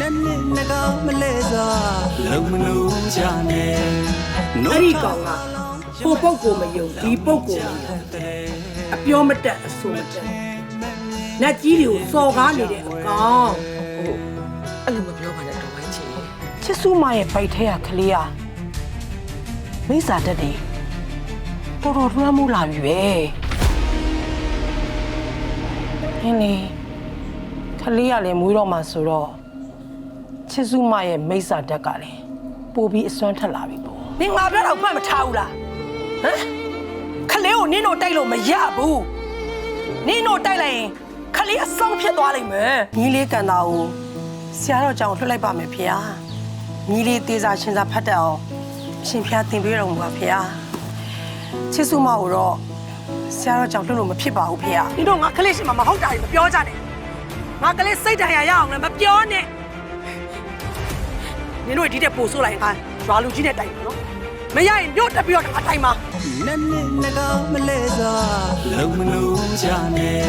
နက်နစ်နကမလဲစွာလုံမလို့ကြနဲ့အဲ့ဒီကောင်ကဟိုပုတ်ကိုမယုံဒီပုတ်ကိုမယုံအပြောမတက်အဆိုမတက်နတ်ကြီးတွေကိုစော်ကားနေတဲ့အကောင်အဲ့လိုမပြောပါနဲ့တော်ဝိုင်းချီချစ်စုမရဲ့ဗိုက်ထဲကကလေးอ่ะမိစ္ဆာတက်တယ်တော်တော်လွှမ်းမိုးလာပြီပဲနင်းနေကလေးကလည်းမွေးတော့မှဆိုတော့ ချစ်စုမရဲ့မိစ္ဆာတက်ကလည်းပို့ပြီးအစွမ်းထက်လာပြီပေါ့နင်ငါပြောတော့မှတ်မထားဘူးလားဟမ်ကလေးကိုနင်းတို့တိုက်လို့မရဘူးနင်းတို့တိုက်လိုက်ရင်ကလေးအဆောင်ဖြစ်သွားလိမ့်မယ်ညီလေးကန်တာကိုဆရာတော်ကြောင့်လွှတ်လိုက်ပါမယ်ဖေဟာညီလေးသေးစာချင်းစာဖတ်တတ်အောင်အရှင်ဖျားတင်ပေးတော်မူပါဖေဟာချစ်စုမကိုတော့ဆရာတော်ကြောင့်လွှတ်လို့မဖြစ်ပါဘူးဖေဟာဒီတော့ငါကလေးရှိမှမဟုတ်တာကြီးမပြောကြနဲ့ငါကလေးစိတ်တရားရအောင်လည်းမပြောနဲ့နင်တို့ ဒီတဲ့ပို့ဆိုးလိုက်ရင်ငါရွာလူကြီးနဲ့တိုင်မယ်နော်မရရင်မြို့တက်ပြီးတော့ငါတိုင်မှာနက်နစ်နကမလဲစွာလုံမလို့ကြနဲ့